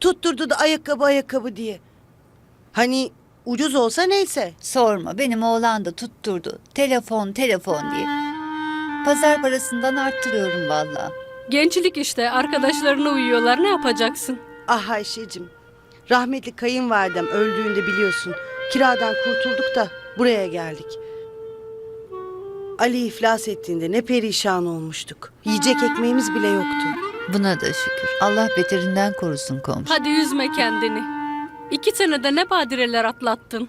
Tutturdu da ayakkabı ayakkabı diye. Hani ucuz olsa neyse. Sorma benim oğlan da tutturdu. Telefon telefon diye. Pazar parasından arttırıyorum vallahi. Gençlik işte arkadaşlarına uyuyorlar ne yapacaksın? Ah Ayşe'cim. Rahmetli kayınvalidem öldüğünde biliyorsun. Kiradan kurtulduk da buraya geldik. Ali iflas ettiğinde ne perişan olmuştuk. Yiyecek ekmeğimiz bile yoktu. Buna da şükür. Allah beterinden korusun komşu. Hadi üzme kendini. İki senede ne badireler atlattın.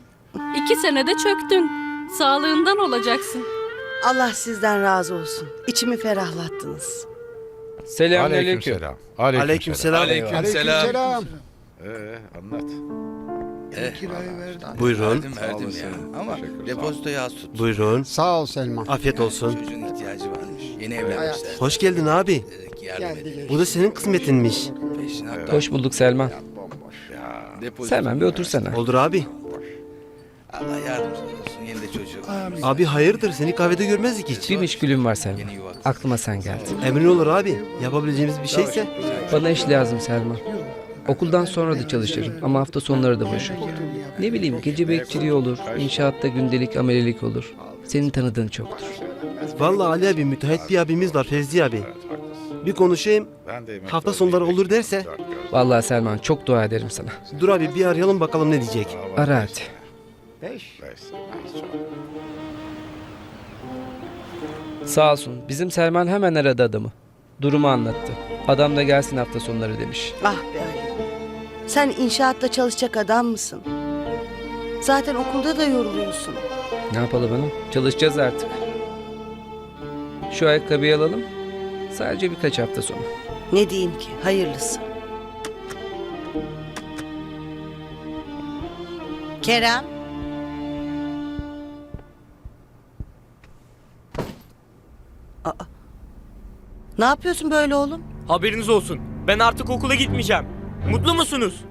İki senede çöktün. Sağlığından olacaksın. Allah sizden razı olsun. İçimi ferahlattınız. Selamünaleyküm. Aleykümselam. Aleykümselam. Aleykümselam. Ee, anlat. Buyurun. Verdim verdim ya. Ama depozitoyu az tut. Buyurun. Sağ ol Selman. Afiyet olsun. Çocuğun ihtiyacı varmış. Yeni evlenmişler. Hoş geldin abi. Bu da senin kısmetinmiş. Hoş bulduk Selman. Selman bir otursana. Olur abi. Allah yardımcın olsun. Yeni de çocuğu. Abi hayırdır seni kahvede görmezdik hiç. Bir meşgulüm var Selman. Aklıma sen geldin. Emrin olur abi. Yapabileceğimiz bir şeyse. Bana iş lazım Selman. Okuldan sonra da çalışırım ama hafta sonları da boşum. Ne bileyim gece bekçiliği olur, inşaatta gündelik amelelik olur. Senin tanıdığın çoktur. Vallahi Ali abi müteahhit bir abimiz var Fevzi abi. Bir konuşayım. Ben de emekli Hafta sonları olur derse. Vallahi Selman çok dua ederim sana. Dur abi bir arayalım bakalım ne diyecek. Ara hadi. Sağ olsun. Bizim Selman hemen aradı adamı. Durumu anlattı. Adam da gelsin hafta sonları demiş. Ah be Ali. Sen inşaatta çalışacak adam mısın? Zaten okulda da yoruluyorsun. Ne yapalım hanım? Çalışacağız artık. Şu ayakkabıyı alalım. Sadece birkaç hafta sonra. Ne diyeyim ki? Hayırlısı. Kerem. Aa. Ne yapıyorsun böyle oğlum? Haberiniz olsun. Ben artık okula gitmeyeceğim. Mutlu musunuz?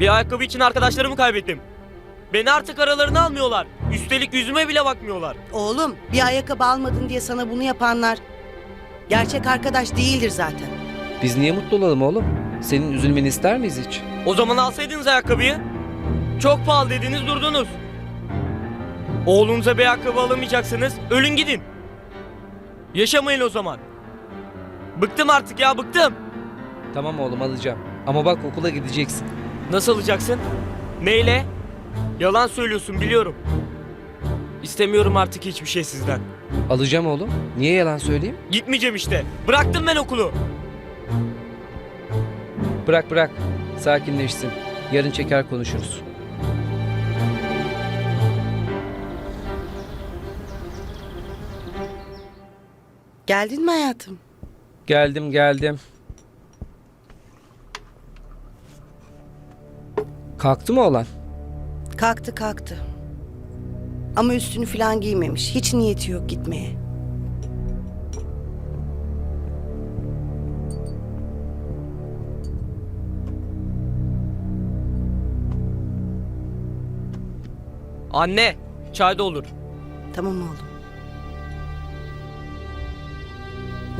Bir ayakkabı için arkadaşlarımı kaybettim. Beni artık aralarına almıyorlar. Üstelik yüzüme bile bakmıyorlar. Oğlum bir ayakkabı almadın diye sana bunu yapanlar gerçek arkadaş değildir zaten. Biz niye mutlu olalım oğlum? Senin üzülmeni ister miyiz hiç? O zaman alsaydınız ayakkabıyı. Çok pahalı dediniz durdunuz. Oğlunuza bir ayakkabı alamayacaksınız. Ölün gidin. Yaşamayın o zaman. Bıktım artık ya bıktım. Tamam oğlum alacağım. Ama bak okula gideceksin. Nasıl alacaksın? Neyle? Yalan söylüyorsun biliyorum. İstemiyorum artık hiçbir şey sizden. Alacağım oğlum. Niye yalan söyleyeyim? Gitmeyeceğim işte. Bıraktım ben okulu. Bırak bırak. Sakinleşsin. Yarın çeker konuşuruz. Geldin mi hayatım? Geldim geldim. Kalktı mı oğlan? Kalktı kalktı. Ama üstünü falan giymemiş. Hiç niyeti yok gitmeye. Anne, çay da olur. Tamam oğlum.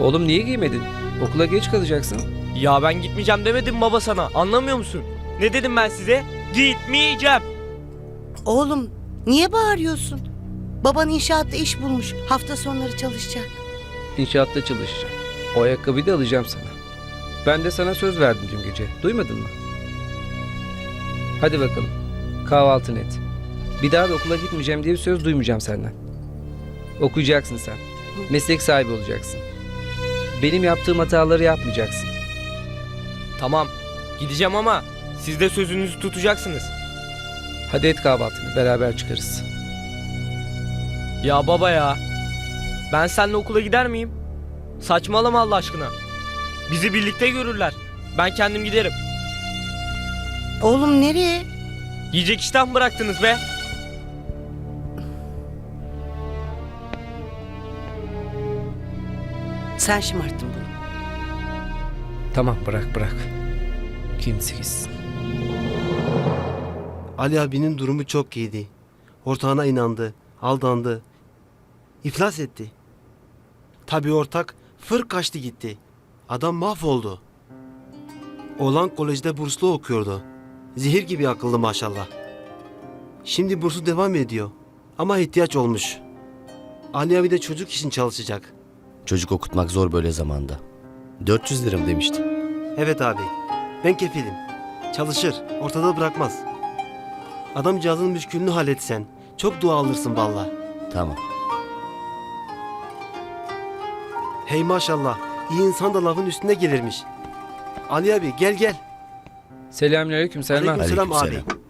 Oğlum niye giymedin? Okula geç kalacaksın. Ya ben gitmeyeceğim demedim baba sana. Anlamıyor musun? Ne dedim ben size? Gitmeyeceğim. Oğlum niye bağırıyorsun? Baban inşaatta iş bulmuş. Hafta sonları çalışacak. İnşaatta çalışacağım. O ayakkabıyı da alacağım sana. Ben de sana söz verdim dün gece. Duymadın mı? Hadi bakalım. Kahvaltını et. Bir daha da okula gitmeyeceğim diye bir söz duymayacağım senden. Okuyacaksın sen. Meslek sahibi olacaksın. Benim yaptığım hataları yapmayacaksın. Tamam. Gideceğim ama siz de sözünüzü tutacaksınız. Hadi et kahvaltını beraber çıkarız. Ya baba ya. Ben seninle okula gider miyim? Saçmalama Allah aşkına. Bizi birlikte görürler. Ben kendim giderim. Oğlum nereye? Yiyecek işten bıraktınız be. Sen şımarttın bunu. Tamam bırak bırak. Kimse gitsin. Ali abinin durumu çok iyiydi. Ortağına inandı. Aldandı. İflas etti. Tabii ortak fır kaçtı gitti. Adam mahvoldu. Oğlan kolejde burslu okuyordu. Zehir gibi akıllı maşallah. Şimdi bursu devam ediyor. Ama ihtiyaç olmuş. Ali abi de çocuk için çalışacak. Çocuk okutmak zor böyle zamanda. 400 lira mı demiştin? Evet abi. Ben kefilim. Çalışır. Ortada bırakmaz. Adamcağızın müşkülünü halletsen. Çok dua alırsın valla. Tamam. Hey maşallah. iyi insan da lafın üstüne gelirmiş. Ali abi gel gel. Selamünaleyküm Selman. Aleykümselam abi. Aleykümselam.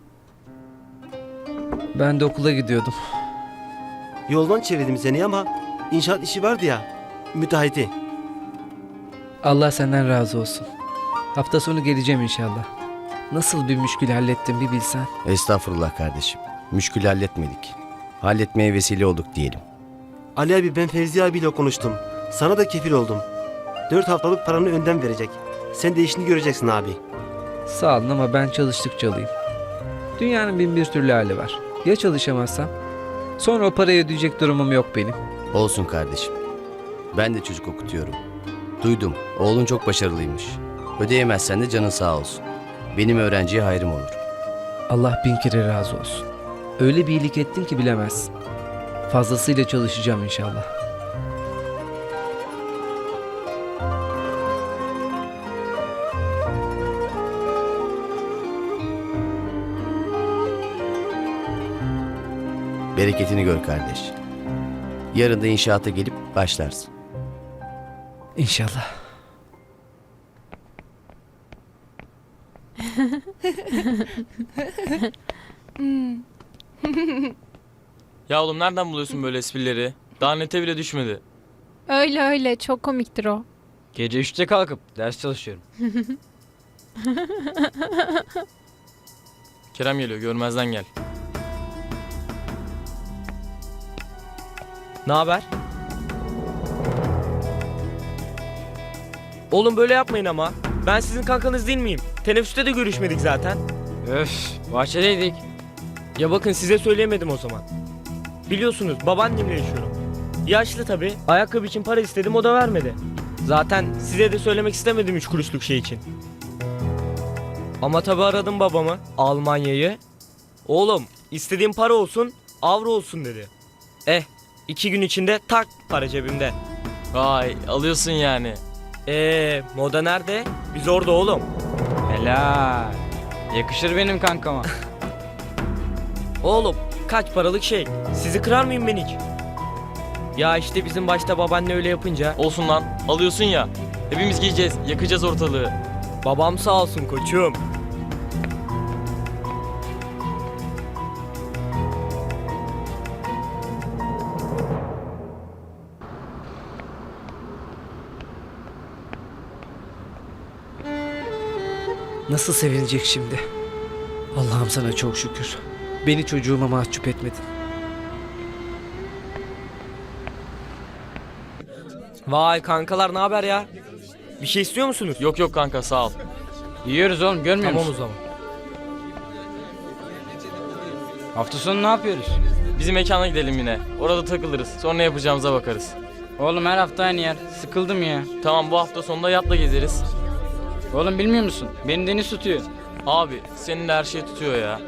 Ben de okula gidiyordum. Yoldan çevirdim seni ama inşaat işi vardı ya. Müteahhiti. Allah senden razı olsun. Hafta sonu geleceğim inşallah. Nasıl bir müşkül hallettim bir bilsen. Estağfurullah kardeşim. Müşkülü halletmedik. Halletmeye vesile olduk diyelim. Ali abi ben Fevzi abiyle konuştum. Sana da kefil oldum. Dört haftalık paranı önden verecek. Sen de işini göreceksin abi. Sağ olun ama ben çalıştıkça alayım. Dünyanın bin bir türlü hali var. Ya çalışamazsam? Sonra o parayı ödeyecek durumum yok benim. Olsun kardeşim. Ben de çocuk okutuyorum. Duydum. Oğlun çok başarılıymış. Ödeyemezsen de canın sağ olsun. Benim öğrenciye hayrım olur. Allah bin kere razı olsun. Öyle bir iyilik ettin ki bilemezsin. Fazlasıyla çalışacağım inşallah. Bereketini gör kardeş. Yarın da inşaata gelip başlarsın. İnşallah. Ya oğlum nereden buluyorsun böyle esprileri? Daha nete bile düşmedi. Öyle öyle çok komiktir o. Gece 3'te kalkıp ders çalışıyorum. Kerem geliyor görmezden gel. Ne haber? Oğlum böyle yapmayın ama. Ben sizin kankanız değil miyim? Teneffüste de görüşmedik zaten. Öf, bahçedeydik. Ya bakın size söyleyemedim o zaman. Biliyorsunuz babaannemle yaşıyorum. Yaşlı tabi. Ayakkabı için para istedim o da vermedi. Zaten size de söylemek istemedim üç kuruşluk şey için. Ama tabi aradım babamı. Almanya'yı. Oğlum istediğim para olsun avro olsun dedi. Eh iki gün içinde tak para cebimde. Vay, alıyorsun yani. Eee moda nerede? Biz orada oğlum. Helal. Yakışır benim kankama. Oğlum kaç paralık şey. Sizi kırar mıyım ben hiç? Ya işte bizim başta babaanne öyle yapınca. Olsun lan, alıyorsun ya. Hepimiz giyeceğiz, yakacağız ortalığı. Babam sağ olsun koçum. Nasıl sevinecek şimdi? Allah'ım sana çok şükür. Beni çocuğuma mahcup etmedin. Vay kankalar ne haber ya? Bir şey istiyor musunuz? Yok yok kanka sağ ol. Yiyoruz oğlum, görmüyor Tamam o musun? zaman. Hafta sonu ne yapıyoruz? Bizim mekana gidelim yine. Orada takılırız. Sonra yapacağımıza bakarız. Oğlum her hafta aynı yer. Sıkıldım ya. Tamam bu hafta sonunda yatla gezeriz. Oğlum bilmiyor musun? Beni deniz tutuyor. Abi senin de her şey tutuyor ya.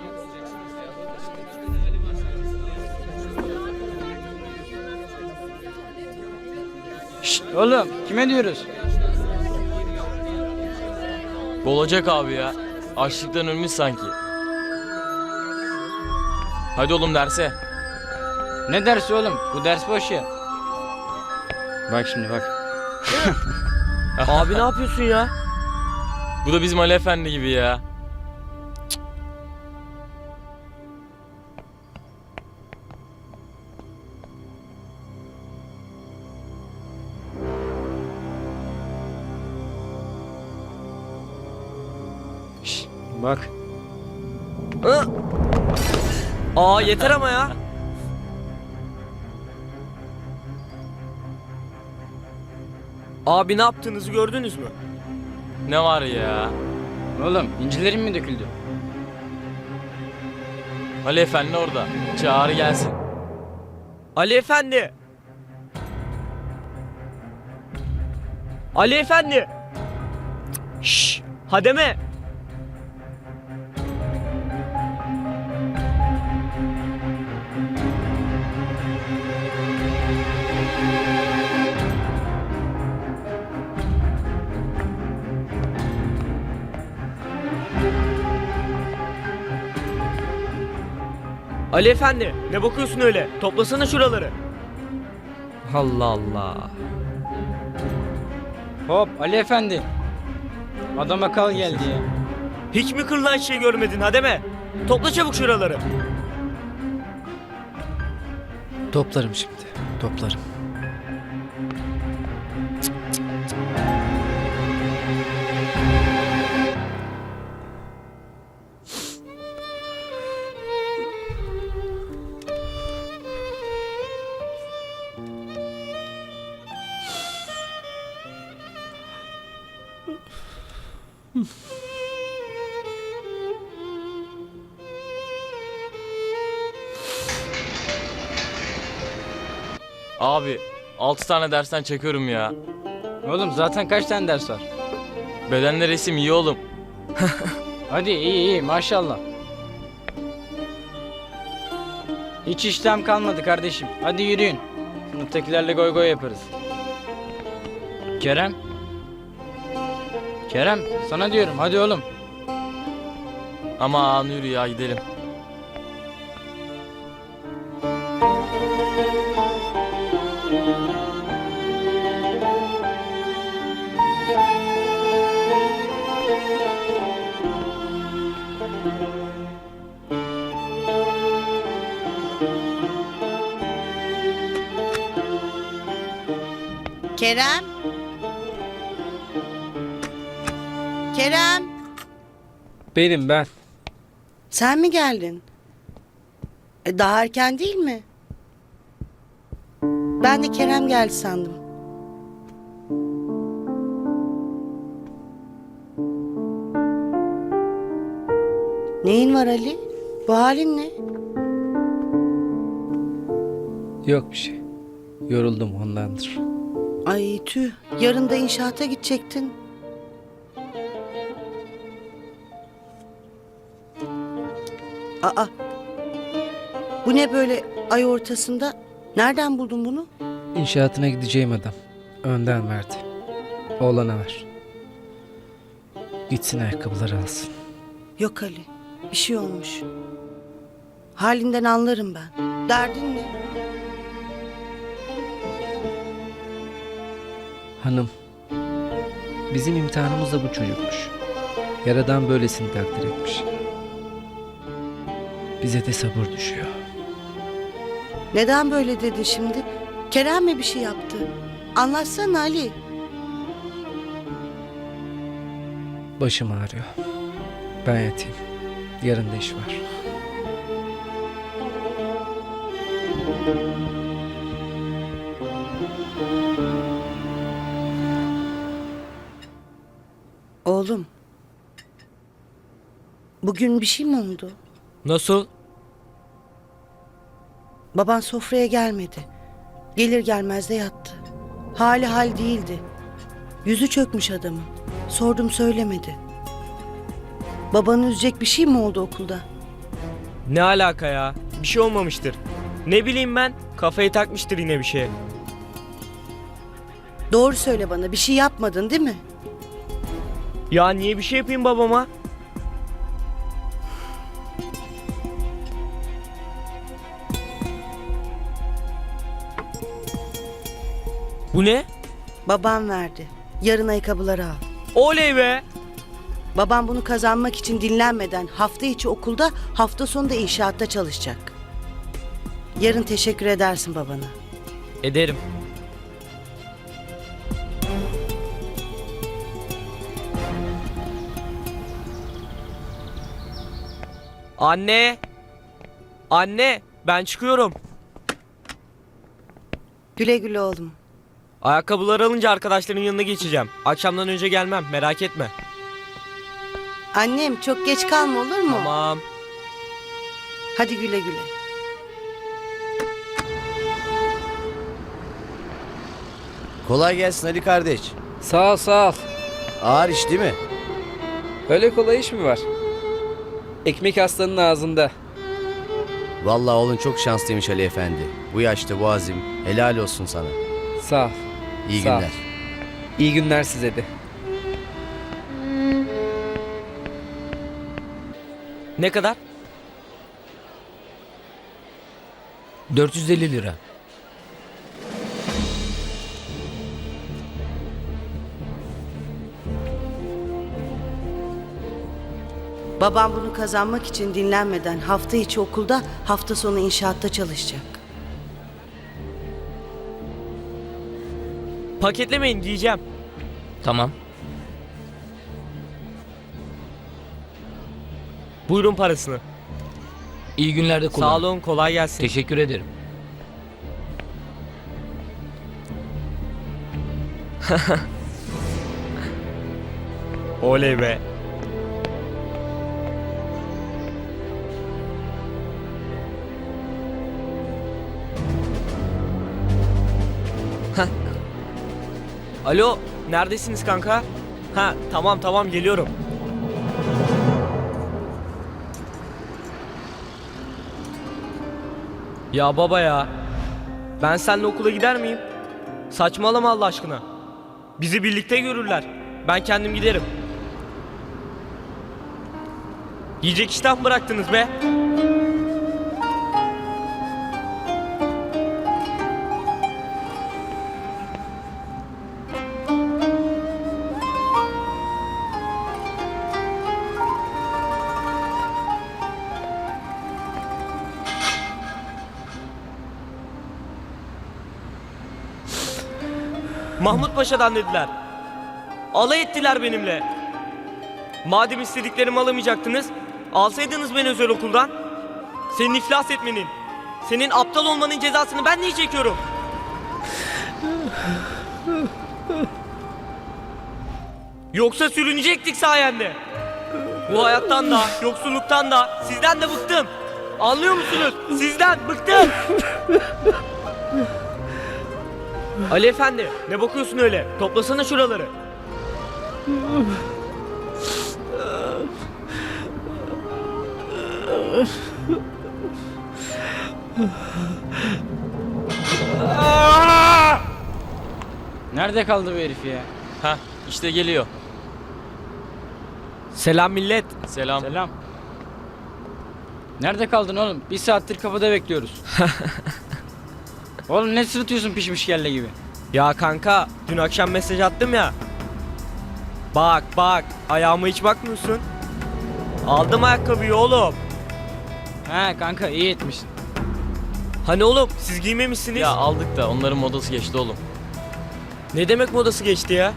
Oğlum kime diyoruz? Olacak abi ya. Açlıktan ölmüş sanki. Hadi oğlum derse. Ne dersi oğlum? Bu ders boş ya. Bak şimdi bak. Abi ne yapıyorsun ya? Bu da bizim Ali Efendi gibi ya. Bak. Aa yeter ama ya. Abi ne yaptığınızı gördünüz mü? Ne var ya? Oğlum incilerin mi döküldü? Ali Efendi orada. Çağrı gelsin. Ali Efendi. Ali Efendi. Şş, Hademe! Ali efendi ne bakıyorsun öyle? Toplasana şuraları. Allah Allah. Hop Ali Efendi. Adam akal geldi ya. Hiç mi kırılan şey görmedin Hademe? Topla çabuk şuraları. Toplarım şimdi. Toplarım. Abi 6 tane dersten çekiyorum ya. Oğlum zaten kaç tane ders var? Bedenle resim iyi oğlum. Hadi iyi iyi maşallah. Hiç işlem kalmadı kardeşim. Hadi yürüyün. Sınıftakilerle goy goy yaparız. Kerem. Kerem sana diyorum hadi oğlum. Ama yürü ya gidelim. Kerem. Kerem. Benim ben. Sen mi geldin? E, daha erken değil mi? Ben de Kerem geldi sandım. Neyin var Ali? Bu halin ne? Yok bir şey. Yoruldum ondandır. Ay tüh. Yarın da inşaata gidecektin. Aa. Bu ne böyle ay ortasında? Nereden buldun bunu? İnşaatına gideceğim adam. Önden verdi. Oğlana ver. Gitsin ayakkabıları alsın. Yok Ali. Bir şey olmuş. Halinden anlarım ben. Derdin ne? Hanım. Bizim imtihanımız da bu çocukmuş. Yaradan böylesini takdir etmiş. Bize de sabır düşüyor. Neden böyle dedin şimdi? Kerem mi bir şey yaptı? Anlatsana Ali. Başım ağrıyor. Ben yatayım. Yarın da iş var. Oğlum. Bugün bir şey mi oldu? Nasıl? Baban sofraya gelmedi. Gelir gelmez de yattı. Hali hal değildi. Yüzü çökmüş adamın. Sordum söylemedi. Babanı üzecek bir şey mi oldu okulda? Ne alaka ya? Bir şey olmamıştır. Ne bileyim ben kafayı takmıştır yine bir şeye. Doğru söyle bana bir şey yapmadın değil mi? Ya niye bir şey yapayım babama? Bu ne? Babam verdi. Yarın ayakkabıları al. Oley be! Babam bunu kazanmak için dinlenmeden hafta içi okulda hafta sonu da inşaatta çalışacak. Yarın teşekkür edersin babana. Ederim. Anne! Anne! Ben çıkıyorum. Güle güle oğlum. Ayakkabıları alınca arkadaşların yanına geçeceğim. Akşamdan önce gelmem merak etme. Annem çok geç kalma olur mu? Tamam. Hadi güle güle. Kolay gelsin Ali kardeş. Sağ ol sağ ol. Ağır iş değil mi? Öyle kolay iş mi var? Ekmek aslanın ağzında. Vallahi oğlun çok şanslıymış Ali Efendi. Bu yaşta bu azim. Helal olsun sana. Sağ ol. İyi Sağ ol. günler. İyi günler size de. Ne kadar? 450 lira. Babam bunu kazanmak için dinlenmeden hafta içi okulda, hafta sonu inşaatta çalışacak. Paketlemeyin diyeceğim. Tamam. Buyurun parasını. İyi günlerde kullan. Sağ olun kolay gelsin. Teşekkür ederim. Oley be. Alo, neredesiniz kanka? Ha, tamam tamam geliyorum. Ya baba ya. Ben seninle okula gider miyim? Saçmalama Allah aşkına. Bizi birlikte görürler. Ben kendim giderim. Yiyecek iştah bıraktınız be. Paşa'dan dediler. Alay ettiler benimle. Madem istediklerimi alamayacaktınız, alsaydınız beni özel okuldan. Senin iflas etmenin, senin aptal olmanın cezasını ben niye çekiyorum? Yoksa sürünecektik sayende. Bu hayattan da, yoksulluktan da, sizden de bıktım. Anlıyor musunuz? Sizden bıktım. Ali efendi, ne bakıyorsun öyle? Toplasana şuraları. Nerede kaldı bu herif ya? Heh işte geliyor. Selam millet. Selam. Selam. Nerede kaldın oğlum? Bir saattir kapıda bekliyoruz. oğlum ne sırıtıyorsun pişmiş kelle gibi? Ya kanka, dün akşam mesaj attım ya. Bak bak, ayağıma hiç bakmıyorsun. Aldım ayakkabıyı oğlum. He kanka iyi etmişsin. Hani oğlum siz giymemişsiniz. Ya aldık da onların modası geçti oğlum. Ne demek modası geçti ya?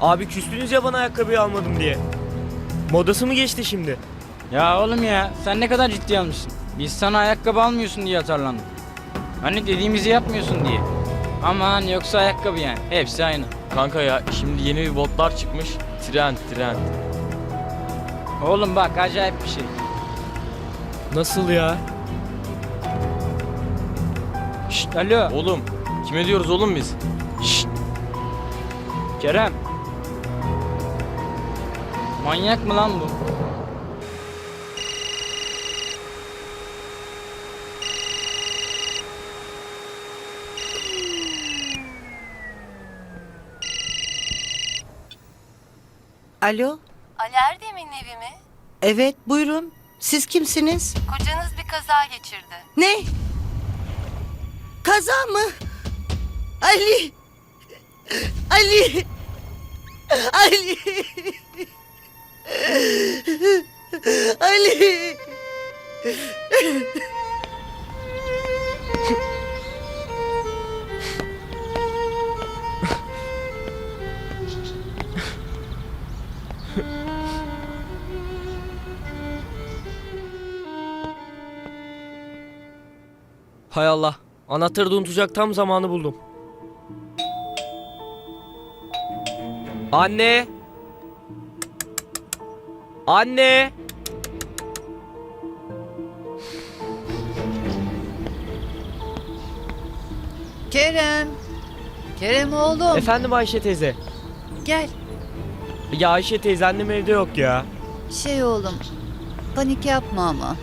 Abi küstünüz ya bana ayakkabıyı almadım diye. Modası mı geçti şimdi? Ya oğlum ya sen ne kadar ciddi almışsın. Biz sana ayakkabı almıyorsun diye atarlandık. Hani dediğimizi yapmıyorsun diye. Aman yoksa ayakkabı yani. Hepsi aynı. Kanka ya şimdi yeni bir botlar çıkmış. Trend trend. Oğlum bak acayip bir şey. Nasıl ya? Şşt alo. Oğlum kime diyoruz oğlum biz? Şşt. Kerem. Manyak mı lan bu? Alo? Ali Erdem'in evi mi? Evet, buyurun. Siz kimsiniz? Kocanız bir kaza geçirdi. Ne? Kaza mı? Ali! Ali! Ali! Ali! Hay Allah. Anahtarı da unutacak tam zamanı buldum. Anne. Anne. Kerem. Kerem oğlum. Efendim Ayşe teyze. Gel. Ya Ayşe teyze annem evde yok ya. Şey oğlum, panik yapma ama.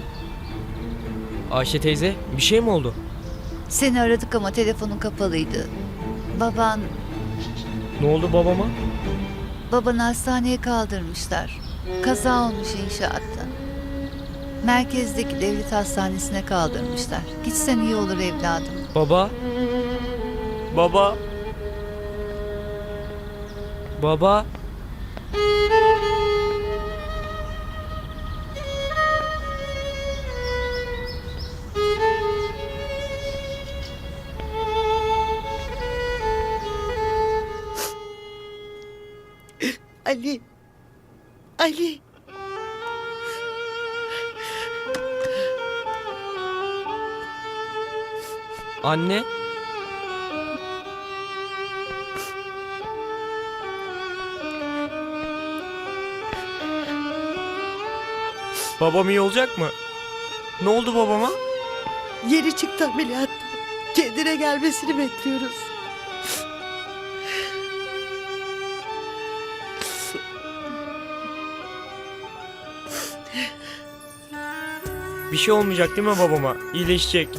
Ayşe teyze bir şey mi oldu? Seni aradık ama telefonun kapalıydı. Baban, Ne oldu babama? babanı hastaneye kaldırmışlar. Kaza olmuş inşaatta. Merkezdeki devlet hastanesine kaldırmışlar. Gitsen iyi olur evladım. Baba. Baba. Baba. Ali. Ali. Anne. Babam iyi olacak mı? Ne oldu babama? Yeni çıktı ameliyattan. Kendine gelmesini bekliyoruz. Bir şey olmayacak değil mi babama? İyileşecek.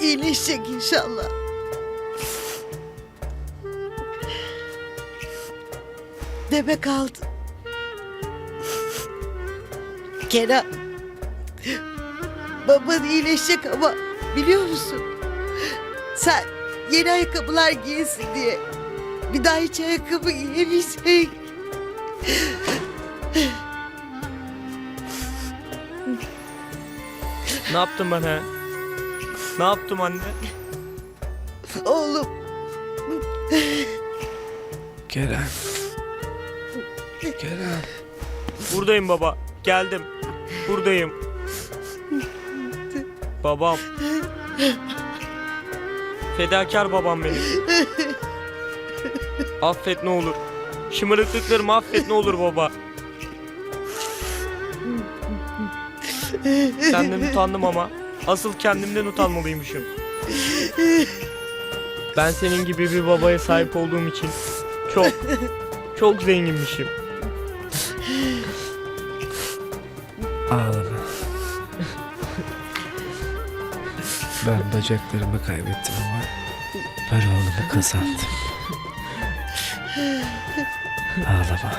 İyileşecek inşallah. Deme kaldı. Kenan. Baban iyileşecek ama biliyor musun? Sen yeni ayakkabılar giyesin diye bir daha hiç ayakkabı giyemeyecek. Ne yaptım ben he? Ne yaptım anne? Oğlum Kerem. Kerem. Buradayım baba. Geldim. Buradayım. Babam. Fedakar babam benim. Affet ne olur. Şımarıklıklarımı affet ne olur baba. Senden utandım ama asıl kendimden utanmalıymışım. Ben senin gibi bir babaya sahip olduğum için çok çok zenginmişim. Ağlama. Ben bacaklarımı kaybettim ama ben oğlumu kazandım. Ağlama.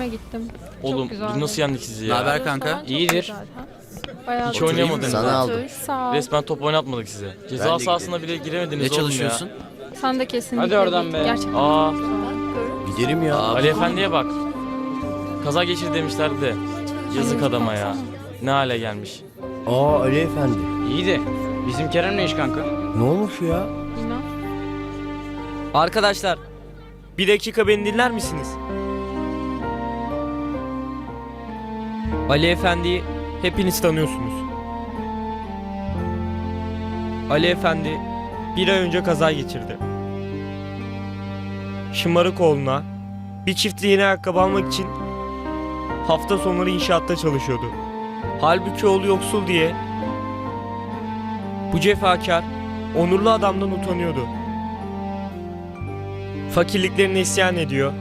Filme gittim. Oğlum Çok güzeldi. biz nasıl yendik sizi ya? haber kanka? İyidir. Bayağı Hiç oynayamadınız. Sana aldım. Sağ ol. Resmen top oynatmadık size. Ceza sahasına bile giremediniz Ne oğlum çalışıyorsun? ya. Sen de kesinlikle Hadi oradan git. be. Gerçekten Aa. güzel. Giderim ya. Ali Efendi'ye bak. Kaza geçirdi demişlerdi de. Yazık adama ya. Ne hale gelmiş. Aa Ali Efendi. İyi de bizim Kerem ne iş kanka? Ne olmuş ya? İnan. Arkadaşlar, bir dakika beni dinler misiniz? Ali Efendi'yi hepiniz tanıyorsunuz. Ali Efendi bir ay önce kaza geçirdi. Şımarık oğluna bir çift yeni ayakkabı almak için hafta sonları inşaatta çalışıyordu. Halbuki oğlu yoksul diye bu cefakar, onurlu adamdan utanıyordu fakirliklerine isyan ediyor.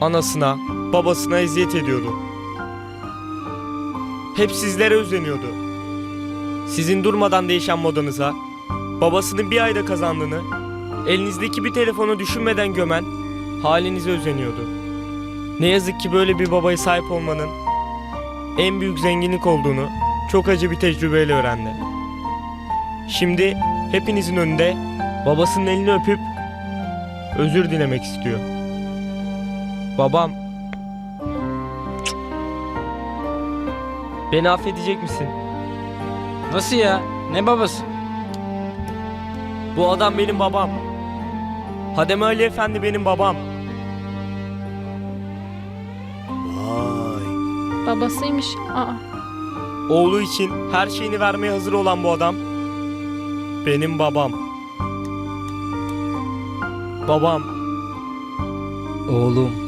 Anasına, babasına eziyet ediyordu. Hep sizlere özeniyordu. Sizin durmadan değişen modanıza, babasının bir ayda kazandığını, elinizdeki bir telefonu düşünmeden gömen halinize özeniyordu. Ne yazık ki böyle bir babaya sahip olmanın en büyük zenginlik olduğunu çok acı bir tecrübeyle öğrendi. Şimdi hepinizin önünde babasının elini öpüp özür dilemek istiyor. Babam. Beni affedecek misin? Nasıl ya? Ne babası? Bu adam benim babam. Hademe Ali Efendi benim babam. Vay. Babasıymış. Aa. Oğlu için her şeyini vermeye hazır olan bu adam benim babam. Babam. Oğlum.